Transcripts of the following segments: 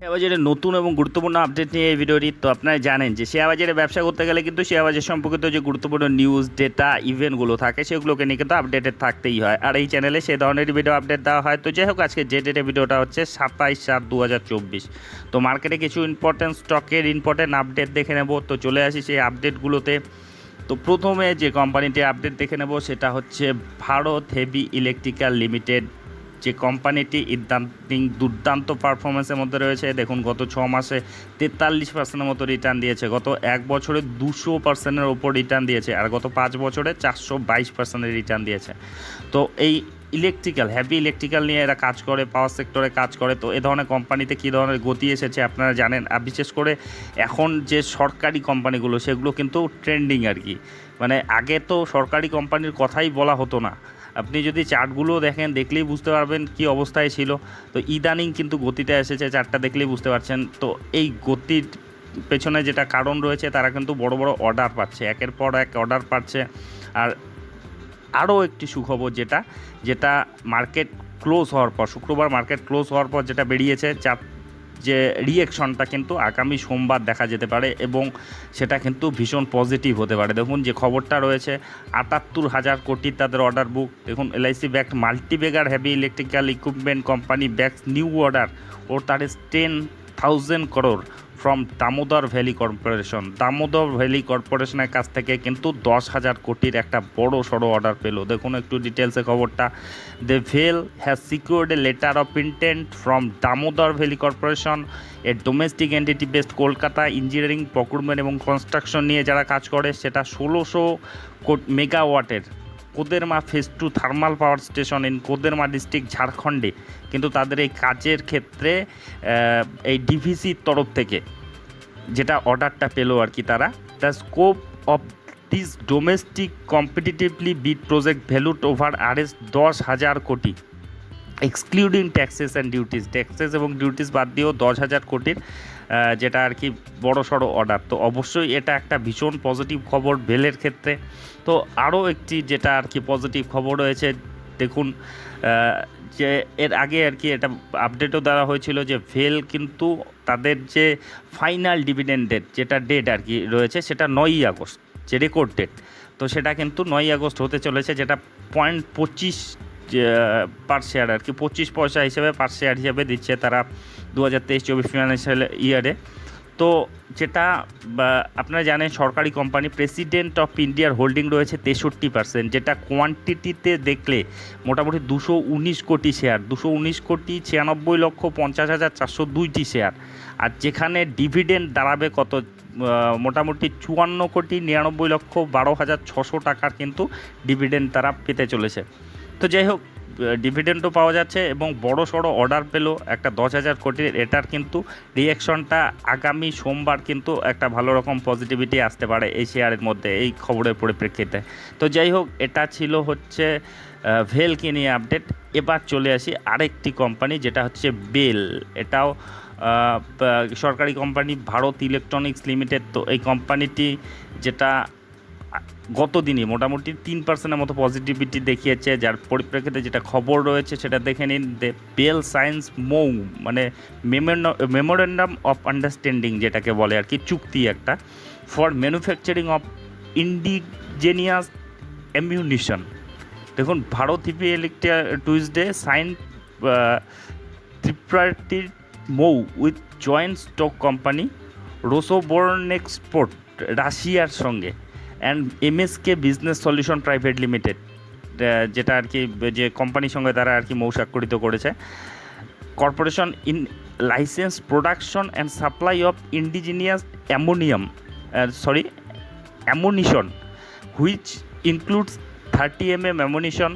Share নতুন এবং গুরুত্বপূর্ণ আপডেট নিয়ে এই ভিডিওটি তো আপনারা জানেন যে শেয়ার বাজারে ব্যবসা করতে গেলে কিন্তু শেয়ার বাজার সম্পর্কিত যে গুরুত্বপূর্ণ নিউজ ডেটা ইভেন্টগুলো থাকে, সেগুলোকে নিয়ে কিন্তু আপডেটেড থাকতেই হয়। আর এই চ্যানেলে সেই ধরনের ভিডিও আপডেট দেওয়া হয়। তো যাই হোক, আজকে যে ডেটে ভিডিওটা হচ্ছে সাতাইশ সাত দু তো মার্কেটে কিছু ইম্পর্টেন্ট স্টকের ইম্পর্টেন্ট আপডেট দেখে নেব। তো চলে আসি সেই আপডেটগুলোতে তো প্রথমে যে কোম্পানিটির আপডেট দেখে নেব, সেটা হচ্ছে ভারত হেভি ইলেকট্রিক্যাল লিমিটেড যে কোম্পানিটি ইদান্তিং দুর্দান্ত পারফরমেন্সের মধ্যে রয়েছে, দেখুন গত ছ মাসে তেতাল্লিশ পার্সেন্টের মতো রিটার্ন দিয়েছে, গত এক বছরে দুশো পার্সেন্টের ওপর রিটার্ন দিয়েছে, আর গত পাঁচ বছরে চারশো বাইশ পার্সেন্টের রিটার্ন দিয়েছে। তো এই ইলেকট্রিক্যাল হ্যাভি ইলেকট্রিক্যাল নিয়ে এরা কাজ করে পাওয়ার সেক্টরে কাজ করে, তো এ ধরনের কোম্পানিতে কী ধরনের গতি এসেছে আপনারা জানেন? আর বিশেষ করে এখন যে সরকারি কোম্পানিগুলো, সেগুলো কিন্তু ট্রেন্ডিং আর কি। মানে আগে তো সরকারি কোম্পানির কথাই বলা হতো না। আপনি যদি চার্টগুলো দেখেন, দেখলেই বুঝতে পারবেন কি অবস্থায় ছিল। তো ইদানিং কিন্তু গতিতে এসেছে চার্টটা, দেখলেই বুঝতে পারছেন। তো এই গতির পেছনে যেটা কারণ রয়েছে, তারা কিন্তু বড় বড় অর্ডার পাচ্ছে। একের পর এক অর্ডার পাচ্ছে। আর আরও একটি সুখবর যেটা যেটা মার্কেট ক্লোজ হওয়ার পর, শুক্রবার মার্কেট ক্লোজ হওয়ার পর যেটা বেরিয়েছে, চার যে রিয়েকশনটা কিন্তু আগামী সোমবার দেখা যেতে পারে এবং সেটা কিন্তু ভীষণ পজিটিভ হতে পারে। দেখুন যে খবরটা রয়েছে, আটাত্তর হাজার কোটির তাদের অর্ডার বুক দেখুন LIC back multibagger heavy electrical equipment company back new order ও তার ten thousand crore from Damodar valley corporation Damodar valley কর্পোরেশনের কাছ থেকে কিন্তু দশ হাজার কোটির একটা বড় সড়ো অর্ডার পেল। দেখুন একটু ডিটেলসে খবরটা। The well has secured a letter of intent from Damodar valley corporation a domestic entity based Kolkata engineering procurement এবং কনস্ট্রাকশন নিয়ে যারা কাজ করে, সেটা ষোলোশো মেগাওয়াটের Koderma phase two thermal power station in Koderma district ঝাড়খণ্ডে। কিন্তু তাদের এই কাজের ক্ষেত্রে এই ডিভিসির তরফ থেকে যেটা অর্ডারটা পেল আর কি তারা the scope of this domestic competitively bid project valued over R S দশ হাজার crore. Excluding taxes and duties taxes এবং ডিউটিস বাদ দিয়েও দশ হাজার কোটির যেটা আর কি বড় সড়ো অর্ডার তো অবশ্যই এটা একটা ভীষণ পজিটিভ খবর বেলের ক্ষেত্রে। তো আরও একটি যেটা আর কি পজিটিভ খবর রয়েছে, দেখুন যে এর আগে আর কি এটা আপডেটও দেওয়া হয়েছিল যে ভেল কিন্তু তাদের যে ফাইনাল ডিভিডেন্ড ডেট যেটা ডেট আর কি রয়েছে, সেটা নয়ই আগস্ট, যে রেকর্ড ডেট তো সেটা কিন্তু নয়ই আগস্ট হতে চলেছে, যেটা পয়েন্ট পঁচিশ পার শেয়ার আর কি। পঁচিশ পয়সা হিসেবে পার শেয়ার হিসেবে দিচ্ছে তারা দু হাজার তেইশ চব্বিশ ফিনান্সিয়াল ইয়ারে তো যেটা আপনারা জানেন সরকারি কোম্পানি প্রেসিডেন্ট অফ ইন্ডিয়ার হোল্ডিং রয়েছে তেষট্টি পার্সেন্ট যেটা কোয়ান্টিটিতে দেখলে মোটামুটি দুশো উনিশ কোটি শেয়ার দুশো উনিশ কোটি ছিয়ানব্বই লক্ষ পঞ্চাশ হাজার চারশো দুইটি শেয়ার আর যেখানে ডিভিডেন্ড দাঁড়াবে কত মোটামুটি চুয়ান্ন কোটি নিরানব্বই লক্ষ বারো হাজার ছশো টাকার কিন্তু ডিভিডেন্ড তারা পেতে চলেছে। তো যাই হোক ডিভিডেন্ডও পাওয়া যাচ্ছে এবং বড় সড়ো অর্ডার পেল একটা দশ হাজার কোটির। এটার কিন্তু রিয়াকশনটা আগামী সোমবার কিন্তু একটা ভালো রকম পজিটিভিটি আসতে পারে এই শেয়ারের মধ্যে, এই খবরের পরিপ্রেক্ষিতে। তো যাই হোক, এটা ছিল হচ্ছে ভেলকে নিয়ে আপডেট এবার চলে আসি আরেকটি কোম্পানি যেটা হচ্ছে বেল এটাও সরকারি কোম্পানি ভারত ইলেকট্রনিক্স লিমিটেড তো এই কোম্পানিটি যেটা গত দিনই মোটামুটি তিন পার্সেন্টের মতো পজিটিভিটি দেখিয়েছে, যার পরিপ্রেক্ষিতে যেটা খবর রয়েছে সেটা দেখে নিন দে বেল সায়েন্স মৌ মানে মেমোরেন্ডাম অফ আন্ডারস্ট্যান্ডিং যেটাকে বলে আর কি, চুক্তি একটা for manufacturing of indigenous ammunition দেখুন, Bharat hippie ইলেকট্রিয়া Tuesday sign ত্রিপ্রাটির MoU with joint stock company Rosoboronexport রাশিয়ার সঙ্গে। And MSK business solution private limited যেটা আর কি যে কোম্পানির সঙ্গে তারা আর কি মৌ স্বাক্ষরিত করেছে। Corporation in licence production and supply of indigenous ammonium sorry, ammunition, which includes thirty M M ammunition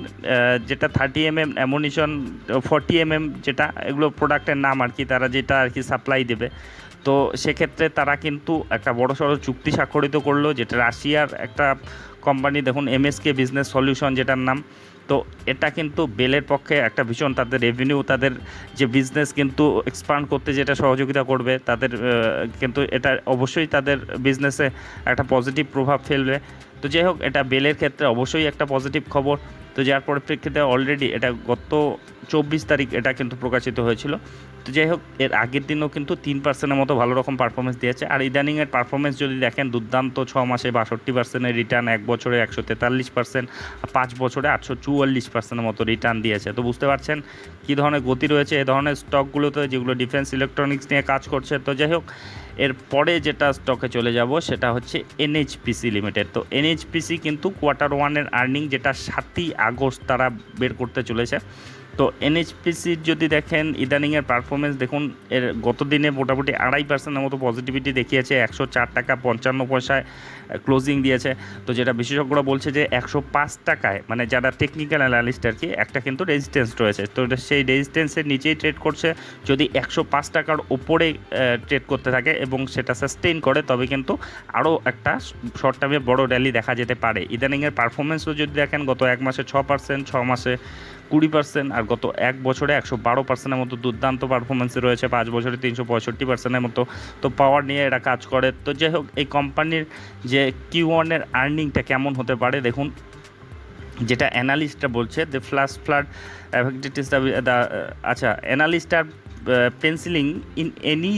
যেটা thirty M M ammunition, forty M M যেটা, এগুলো প্রোডাক্টের নাম আর কি, তারা যেটা আর কি সাপ্লাই দেবে। তো সেক্ষেত্রে তারা কিন্তু একটা বড় সড়ো চুক্তি স্বাক্ষরিত করল, যেটা রাশিয়ার একটা কোম্পানি দেখুন এমএসকে বিজনেস সলিউশন যেটার নাম। তো এটা কিন্তু বেলের পক্ষে একটা ভীষণ তাদের রেভিনিউ তাদের যে বিজনেস কিন্তু এক্সপান্ড করতে যেটা সহযোগিতা করবে, তাদের কিন্তু এটা অবশ্যই তাদের বিজনেসে একটা পজিটিভ প্রভাব ফেলবে। তো যাই হোক, এটা বেলের ক্ষেত্রে অবশ্যই একটা পজিটিভ খবর। তো যার পরিপ্রেক্ষিতে অলরেডি এটা গত চব্বিশ তারিখ এটা কিন্তু প্রকাশিত হয়েছিল। তো যাই হোক, এর আগের দিনও কিন্তু তিন পার্সেন্টের মতো ভালো রকম পারফরমেন্স দিয়েছে। আর ইদানিংয়ের পারফরমেন্স যদি দেখেন, দুর্দান্ত ছ মাসে বাষট্টি পার্সেন্টের রিটার্ন এক বছরে একশো তেতাল্লিশ পার্সেন্ট পাঁচ বছরে আটশো চুয়াল্লিশ পার্সেন্টের মতো রিটার্ন দিয়েছে। তো বুঝতে পারছেন কী ধরনের গতি রয়েছে? এ ধরনের স্টকগুলোতে যেগুলো ডিফেন্স ইলেকট্রনিক্স নিয়ে কাজ করছে, তো যাই হোক, এর পরে যেটা স্টকে চলে যাব সেটা হচ্ছে এনএইচপিসি লিমিটেড তো এনএইচপিসি কিন্তু কোয়ার্টার ওয়ানের আর্নিং যেটা সাতই আগস্ট তারা বের করতে চলেছে তো এনএইচপিসির যদি দেখেন, ইদানিংয়ের পারফরমেন্স দেখুন, এর গত দিনে মোটামুটি আড়াই পার্সেন্টের মতো পজিটিভিটি দেখিয়েছে, একশো চার টাকা পঞ্চান্ন পয়সায় ক্লোজিং দিয়েছে। তো যেটা বিশেষজ্ঞরা বলছে যে একশো পাঁচ টাকায় মানে যারা টেকনিক্যাল অ্যানালিস্ট আর কি, একটা কিন্তু রেজিস্ট্যান্স রয়েছে। তো সেই রেজিস্ট্যান্সের নিচেই ট্রেড করছে। যদি একশো পাঁচ টাকার ওপরে ট্রেড করতে থাকে এবং সেটা সাস্টেইন করে, তবে কিন্তু আরও একটা শর্ট টার্মে বড় র্যালি দেখা যেতে পারে। ইদানিংয়ের পারফরমেন্সও যদি দেখেন, গত এক মাসে ছ পার্সেন্ট ছ মাসে কুড়ি পার্সেন্ট আর গত এক বছরে একশো বারো পার্সেন্টের মতো দুর্দান্ত পারফরমেন্সে রয়েছে পাঁচ বছরে তিনশো পঁয়ষট্টি পার্সেন্টের মতো। তো পাওয়ার নিয়ে এরা কাজ করে। তো যাই হোক এই কোম্পানির যে কিউ ওয়ানের আর্নিংটা কেমন হতে পারে দেখুন। যেটা অ্যানালিস্টটা বলছে দ্য ফ্লাশ ফ্লাড দ্য আচ্ছা analyst are pencilling in any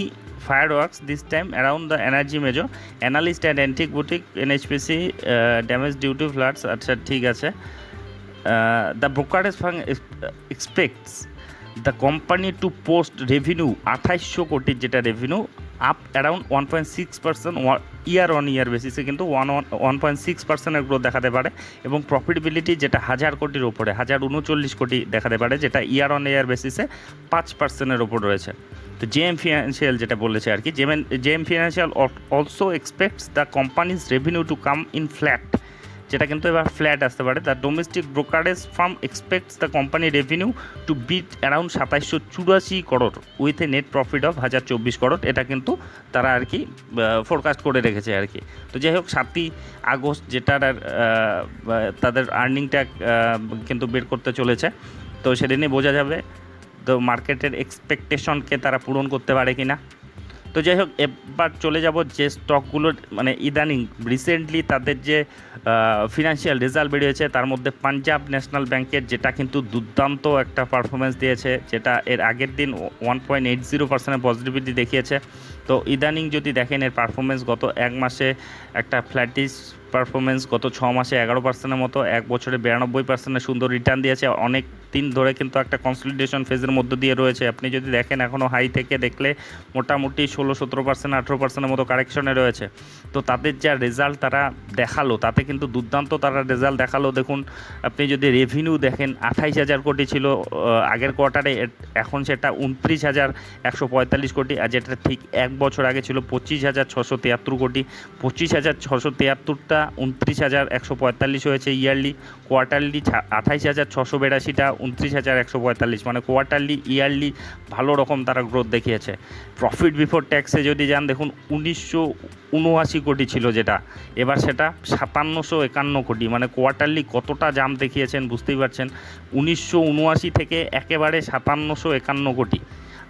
this time around the energy major analyst and antique boutique NHPC uh, damage due to floods আচ্ছা ঠিক আছে। The brokerage firm expects the company to post revenue আঠাইশশো কোটির যেটা revenue up around one point six percent year on year বেসিসে কিন্তু one one one point six পার্সেন্টের growth দেখাতে পারে এবং প্রফিটেবিলিটি যেটা হাজার কোটির ওপরে হাজার উনচল্লিশ কোটি দেখাতে পারে, যেটা ইয়ার অন ইয়ার বেসিসে পাঁচ পার্সেন্টের ওপর রয়েছে। তো জেএম ফিনান্সিয়াল যেটা বলেছে আর কি JM JM Financial also expects the company's revenue to come in flat যেটা কিন্তু এবার ফ্ল্যাট আসতে পারে। The domestic brokerage firm expects the company revenue to beat around সাতাইশশো চুরাশি crore with a net profit of হাজার চব্বিশ করোড় এটা কিন্তু তারা আর কি ফোরকাস্ট করে রেখেছে আর কি। তো যাই হোক সাতই আগস্ট যেটার আর, তাদের আর্নিংটা কিন্তু বের করতে চলেছে। তো সেদিনই বোঝা যাবে তো মার্কেটের এক্সপেকটেশনকে তারা পূরণ করতে পারে কি না তো যাই হোক, এবার চলে যাব যে স্টকগুলো মানে ইদানিং রিসেন্টলি তাদের যে ফিনান্সিয়াল রেজাল্ট বেরিয়েছে, তার মধ্যে পাঞ্জাব ন্যাশনাল ব্যাংকের যেটা কিন্তু দুর্দান্ত একটা পারফরমেন্স দিয়েছে, যেটা এর আগের দিন ওয়ান পয়েন্ট এইট জিরো পার্সেন্টের পজিটিভিটি দেখিয়েছে। তো ইদানিং যদি দেখেন, এর পারফরমেন্স গত এক মাসে একটা ফ্ল্যাটিস পারফরমেন্স গত ছ মাসে এগারো পার্সেন্টের মতো, এক বছরে বিরানব্বই পার্সেন্টের সুন্দর রিটার্ন দিয়েছে। অনেক দিন ধরে কিন্তু একটা কনসলিডেশন ফেজের মধ্য দিয়ে রয়েছে। আপনি যদি দেখেন এখনও হাই থেকে দেখলে মোটামুটি ষোলো, সতেরো পার্সেন্ট আঠেরো পার্সেন্টের মতো কারেকশনে রয়েছে। তো তাদের যা রেজাল্ট তারা দেখাল, তাতে কিন্তু দুর্দান্ত তারা রেজাল্ট দেখাল। দেখুন, আপনি যদি রেভিনিউ দেখেন, আঠাইশ হাজার কোটি ছিল আগের কোয়ার্টারে এখন সেটা উনত্রিশ হাজার একশো পঁয়তাল্লিশ কোটি, আর যেটা ঠিক এক বছর আগে ছিল পঁচিশ হাজার ছশো তিয়াত্তর কোটি। পঁচিশ হাজার ছশো তিয়াত্তরটা উনত্রিশ হাজার একশো পঁয়তাল্লিশ হয়েছে ইয়ারলি। কোয়ার্টারলি আঠাইশ হাজার ছশো বেরাশিটা, উনত্রিশ হাজার একশো পঁয়তাল্লিশ। মানে কোয়ার্টারলি, ইয়ারলি ভালো রকম তারা গ্রোথ দেখিয়েছে। প্রফিট বিফোর ট্যাক্সে যদি যান, দেখুন উনিশশো উনআশি কোটি ছিল যেটা। এবার সেটা সাতান্নশো একান্ন কোটি। মানে কোয়ার্টারলি কতটা জাম দেখিয়েছেন, বুঝতেই পারছেন? উনিশশো উনআশি থেকে একেবারে সাতান্নশো একান্ন কোটি।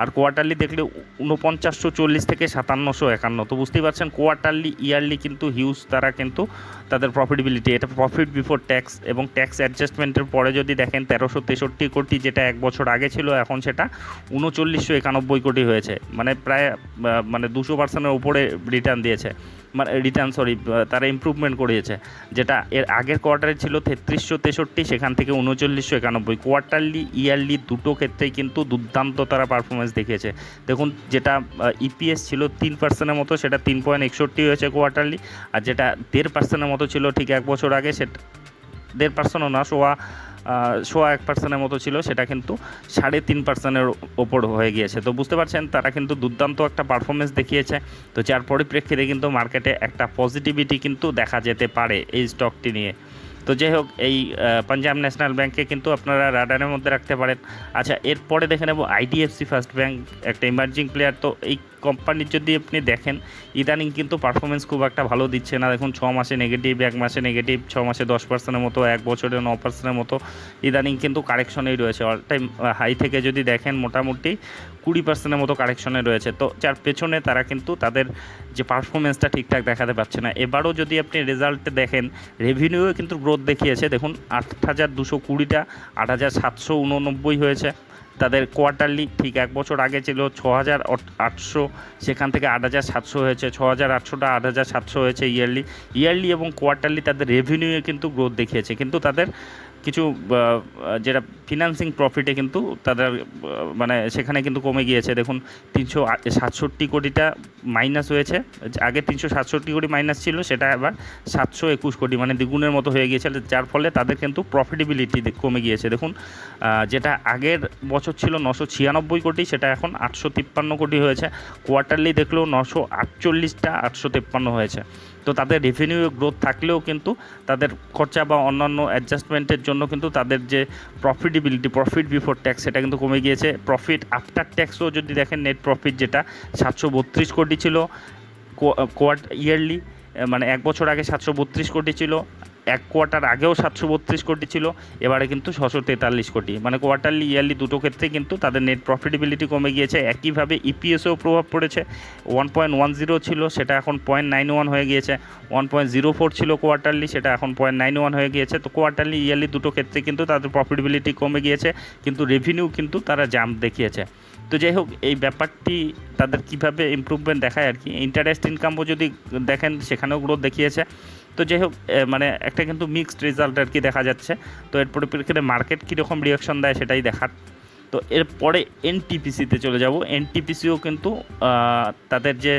আর কোয়ার্টারলি দেখলে উনপঞ্চাশশো চল্লিশ থেকে সাতান্নশো একান্ন। তো বুঝতেই পারছেন কোয়ার্টারলি ইয়ারলি কিন্তু হিউজ তারা কিন্তু তাদের প্রফিটেবিলিটি এটা প্রফিট বিফোর ট্যাক্স এবং ট্যাক্স অ্যাডজাস্টমেন্টের পরে যদি দেখেন তেরোশো তেষট্টি কোটি, যেটা এক বছর আগে ছিল, এখন সেটা উনচল্লিশশো একানব্বই কোটি হয়েছে। মানে প্রায় মানে দুশো পার্সেন্টের উপরে রিটার্ন দিয়েছে। মানে রিটার্ন সরি তারা ইমপ্রুভমেন্ট করিয়েছে। যেটা এর আগের কোয়ার্টারে ছিল তেত্রিশশো তেষট্টি, সেখান থেকে উনচল্লিশশো একানব্বই। কোয়ার্টারলি ইয়ারলি দুটো ক্ষেত্রেই কিন্তু দুর্দান্ত তারা পারফরমেন্স দেখিয়েছে। দেখুন, যেটা ইপিএস ছিল তিন পার্সেন্টের মতো, সেটা তিন পয়েন্ট একষট্টি হয়েছে কোয়ার্টারলি আর যেটা দেড় পার্সেন্টের মতো ছিল ঠিক এক বছর আগে, সেটা, দেড় পার্সেন্টও না, সোয়া সোয়া এক পার্সেন্টের মতো ছিল, সেটা কিন্তু সাড়ে তিন পার্সেন্টের ওপর হয়ে গিয়েছে। তো বুঝতে পারছেন, তারা কিন্তু দুর্দান্ত একটা পারফরমেন্স দেখিয়েছে। তো যার পরিপ্রেক্ষিতে কিন্তু মার্কেটে একটা পজিটিভিটি কিন্তু দেখা যেতে পারে এই স্টকটি নিয়ে। তো যাই হোক, এই পাঞ্জাব ন্যাশনাল ব্যাংকে কিন্তু আপনারা রাডারের মধ্যে রাখতে পারেন। আচ্ছা এরপরে দেখে নেব আইডিএফসি ফার্স্ট ব্যাংক একটা ইমার্জিং প্লেয়ার তো এই কোম্পানির যদি আপনি দেখেন, ইদানিং কিন্তু পারফরমেন্স খুব একটা ভালো দিচ্ছে না। দেখুন, ছ মাসে নেগেটিভ এক মাসে নেগেটিভ ছ মাসে দশ পার্সেন্টের মতো, এক বছরে ন পার্সেন্টের মতো। ইদানিং কিন্তু কারেকশনেই রয়েছে। অল টাইম হাই থেকে যদি দেখেন, মোটামুটি কুড়ি পার্সেন্টের মতো কারেকশনে রয়েছে। তো যার পেছনে তারা কিন্তু তাদের যে পারফরমেন্সটা ঠিকঠাক দেখাতে পারছে না। এবারও যদি আপনি রেজাল্টে দেখেন রেভিনিউ কিন্তু গ্রোথ দেখিয়েছে। দেখুন, আট হাজার দুশো কুড়িটা, আট হাজার সাতশো উননব্বই হয়েছে। তাদের কোয়ার্টারলি ঠিক এক বছর আগে ছিল ছ হাজার আটশো, সেখান থেকে আট হাজার সাতশো হয়েছে ছ হাজার আটশোটা আট হাজার সাতশো হয়েছে ইয়ারলি ইয়ারলি এবং কোয়ার্টারলি তাদের রেভিনিউয়ে কিন্তু গ্রোথ দেখিয়েছে। কিন্তু তাদের কিছু যেটা ফিনান্সিং প্রফিটে কিন্তু তাদের মানে সেখানে কিন্তু কমে গিয়েছে। দেখুন, তিনশো সাতষট্টি কোটিটা মাইনাস হয়েছে। আগে তিনশো সাতষট্টি কোটি মাইনাস ছিল, সেটা এবার সাতশো একুশ কোটি মানে দ্বিগুণের মতো হয়ে গিয়েছে। যার ফলে তাদের কিন্তু প্রফিটেবিলিটি কমে গিয়েছে। দেখুন যেটা আগের বছর ছিল নশো ছিয়ানব্বই কোটি, সেটা এখন আটশো তিপ্পান্ন কোটি হয়েছে। কোয়ার্টারলি দেখলেও নশো আটচল্লিশটা আটশো তিপ্পান্ন হয়েছে। তো তাদের রেভিনিউ গ্রোথ থাকলেও কিন্তু তাদের খরচা বা অন্যান্য অ্যাডজাস্টমেন্টের জন্য কিন্তু তাদের যে প্রফিটেবিলিটি প্রফিট বিফোর ট্যাক্স সেটা কিন্তু কমে গিয়েছে। প্রফিট আফটার ট্যাক্সও যদি দেখেন নেট প্রফিট যেটা, সাতশো বত্রিশ কোটি ছিল কোয়ার্ট ইয়ারলি মানে এক বছর আগে সাতশো বত্রিশ কোটি ছিল। এক কোয়ার্টার আগেও সাতশো বত্রিশ কোটি ছিল, এবারে কিন্তু ছশো তেতাল্লিশ কোটি। মানে কোয়ার্টারলি ইয়ারলি দুটো ক্ষেত্রে কিন্তু তাদের নেট প্রফিটেবিলিটি কমে গিয়েছে। একইভাবে ইপিএসেও প্রভাব পড়েছে। ওয়ান পয়েন্ট ওয়ান জিরো ছিল, সেটা এখন পয়েন্ট নাইন ওয়ান হয়ে গিয়েছে। ওয়ান পয়েন্ট জিরো ফোর ছিল কোয়ার্টারলি সেটা এখন পয়েন্ট নাইন ওয়ান হয়ে গিয়েছে। তো কোয়ার্টারলি ইয়ারলি দুটো ক্ষেত্রে কিন্তু তাদের প্রফিটেবিলিটি কমে গিয়েছে, কিন্তু রেভিনিউ কিন্তু তারা জাম্প দেখিয়েছে। তো যাই হোক, এই ব্যাপারটি তাদের কীভাবে ইমপ্রুভমেন্ট দেখায় আর কি ইন্টারেস্ট ইনকামও যদি দেখেন, সেখানেও গ্রোথ দেখিয়েছে। তো যাই হোক মানে একটা কিন্তু মিক্সড রেজাল্ট আর কি দেখা যাচ্ছে। তো এর পরিপ্রেক্ষিতে মার্কেট কীরকম রিয়াকশন দেয় সেটাই দেখার। তো এরপরে এনটিপিসিতে চলে যাব। এনটিপিসিও কিন্তু তাদের যে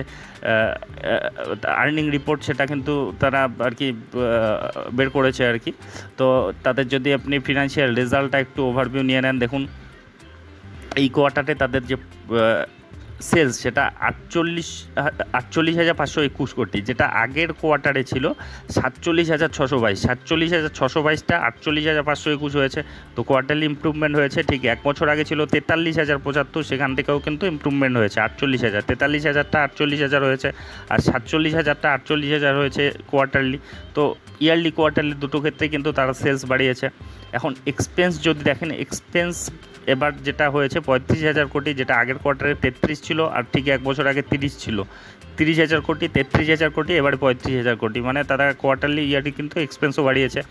আর্নিং রিপোর্ট সেটা কিন্তু তারা আর কি বের করেছে আর কি। তো তাদের যদি আপনি ফিনান্সিয়াল রেজাল্টটা একটু ওভারভিউ নিয়ে নেন, দেখুন। এই কোয়ার্টারে তাদের যে সেলস সেটা আটচল্লিশ আটচল্লিশ হাজার পাঁচশো একুশ কোটি, যেটা আগের কোয়ার্টারে ছিল সাতচল্লিশ হাজার ছশো বাইশ, সাতচল্লিশ হাজার ছশো বাইশটা আটচল্লিশ হাজার পাঁচশো একুশ হয়েছে। তো কোয়ার্টারলি ইমপ্রুভমেন্ট হয়েছে, ঠিক এক বছর আগে ছিল তেতাল্লিশ হাজার পঁচাত্তর, সেখান থেকেও কিন্তু ইম্প্রুভমেন্ট হয়েছে, আটচল্লিশ হাজার, তেতাল্লিশ হাজারটা আটচল্লিশ হাজার হয়েছে আর সাতচল্লিশ হাজারটা আটচল্লিশ হাজার হয়েছে কোয়ার্টারলি তো ইয়ারলি কোয়ার্টারলি দুটো ক্ষেত্রে কিন্তু তারা সেলস বাড়িয়েছে। এখন এক্সপেন্স যদি দেখেন এক্সপেন্স এবার যেটা হয়েছে পঁয়ত্রিশ হাজার কোটি, যেটা আগের কোয়ার্টারে তেত্রিশ ছিল আর ঠিক এক বছর আগে তিরিশ ছিল। তিরিশ হাজার কোটি, তেত্রিশ হাজার কোটি, এবারে পঁয়ত্রিশ হাজার কোটি। মানে তারা কোয়ার্টারলি ইয়ারলি কিন্তু এক্সপেন্সও বাড়িয়েছে।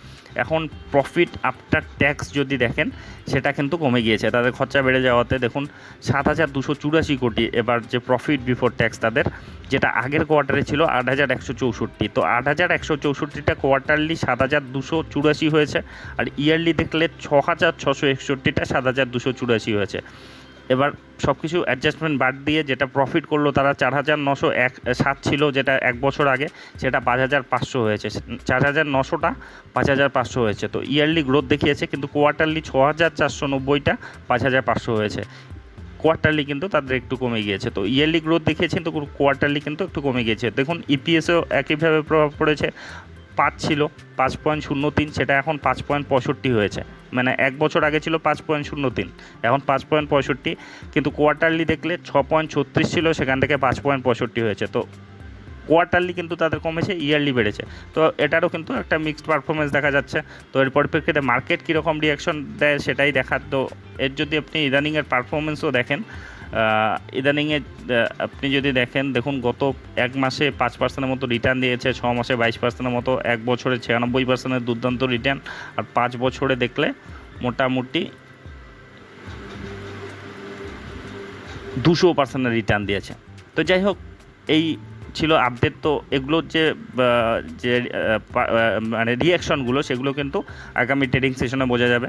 এখন প্রফিট আফটার ট্যাক্স যদি দেখেন, সেটা কিন্তু কমে গিয়েছে। তাদের খরচা বেড়ে যাওয়াতে দেখুন, সাত হাজার দুশো চুরাশি কোটি এবার যে প্রফিট বিফোর ট্যাক্স তাদের, যেটা আগের কোয়ার্টারে ছিল আট হাজার একশো চৌষট্টি। তো আট হাজার একশো চৌষট্টিটা কোয়ার্টারলি সাত হাজার দুশো চুরাশি হয়েছে, আর ইয়ারলি দেখলে ছ হাজার ছশো একষট্টিটা সাত হাজার দুশো চুরাশি হয়েছে। এবার সব কিছু অ্যাডজাস্টমেন্ট বাদ দিয়ে যেটা প্রফিট করল তারা চার হাজার নশো এক সাত ছিল যেটা এক বছর আগে, সেটা পাঁচ হাজার পাঁচশো হয়েছে। চার হাজার নশোটা পাঁচ হাজার পাঁচশো হয়েছে। তো ইয়ারলি গ্রোথ দেখিয়েছে, কিন্তু কোয়ার্টারলি ছ হাজার চারশো নব্বইটা পাঁচ হাজার পাঁচশো হয়েছে। কোয়ার্টারলি কিন্তু তাদের একটু কমে গিয়েছে। তো ইয়ারলি গ্রোথ দেখিয়েছে, কিন্তু কোয়ার্টারলি কিন্তু একটু কমে গিয়েছে। দেখুন ইপিএসও একইভাবে প্রভাব পড়েছে। পাঁচ ছিল, পাঁচ পয়েন্ট শূন্য তিন, সেটা এখন পাঁচ পয়েন্ট পঁয়ষট্টি হয়েছে। মানে এক বছর আগে ছিল পাঁচ পয়েন্ট শূন্য তিন, এখন পাঁচ পয়েন্ট পঁয়ষট্টি, কিন্তু কোয়ার্টারলি দেখলে ছ পয়েন্ট ছত্রিশ ছিল, সেখান থেকে পাঁচ পয়েন্ট পঁয়ষট্টি হয়েছে। তো কোয়ার্টারলি কিন্তু তাদের কমেছে ইয়ারলি বেড়েছে। তো এটারও কিন্তু একটা মিক্সড পারফরমেন্স দেখা যাচ্ছে। তো এর পরিপ্রেক্ষিতে মার্কেট কীরকম রিয়াকশন দেয় সেটাই দেখার। তো এর যদি আপনি ইদানিংয়ের পারফরমেন্সও দেখেন ইদানিংয়ে আপনি যদি দেখেন, দেখুন গত এক মাসে পাঁচ পার্সেন্টের মতো রিটার্ন দিয়েছে, ছ মাসে বাইশ পার্সেন্টের মতো, এক বছরে ছিয়ানব্বই পার্সেন্টের দুর্দান্ত রিটার্ন আর পাঁচ বছরে দেখলে মোটামুটি দুশো পার্সেন্টের রিটার্ন দিয়েছে। তো যাই হোক, এই ছিল আপডেট তো এগুলোর যে যে মানে রিয়াকশনগুলো সেগুলো কিন্তু আগামী ট্রেডিং সেশনে বোঝা যাবে।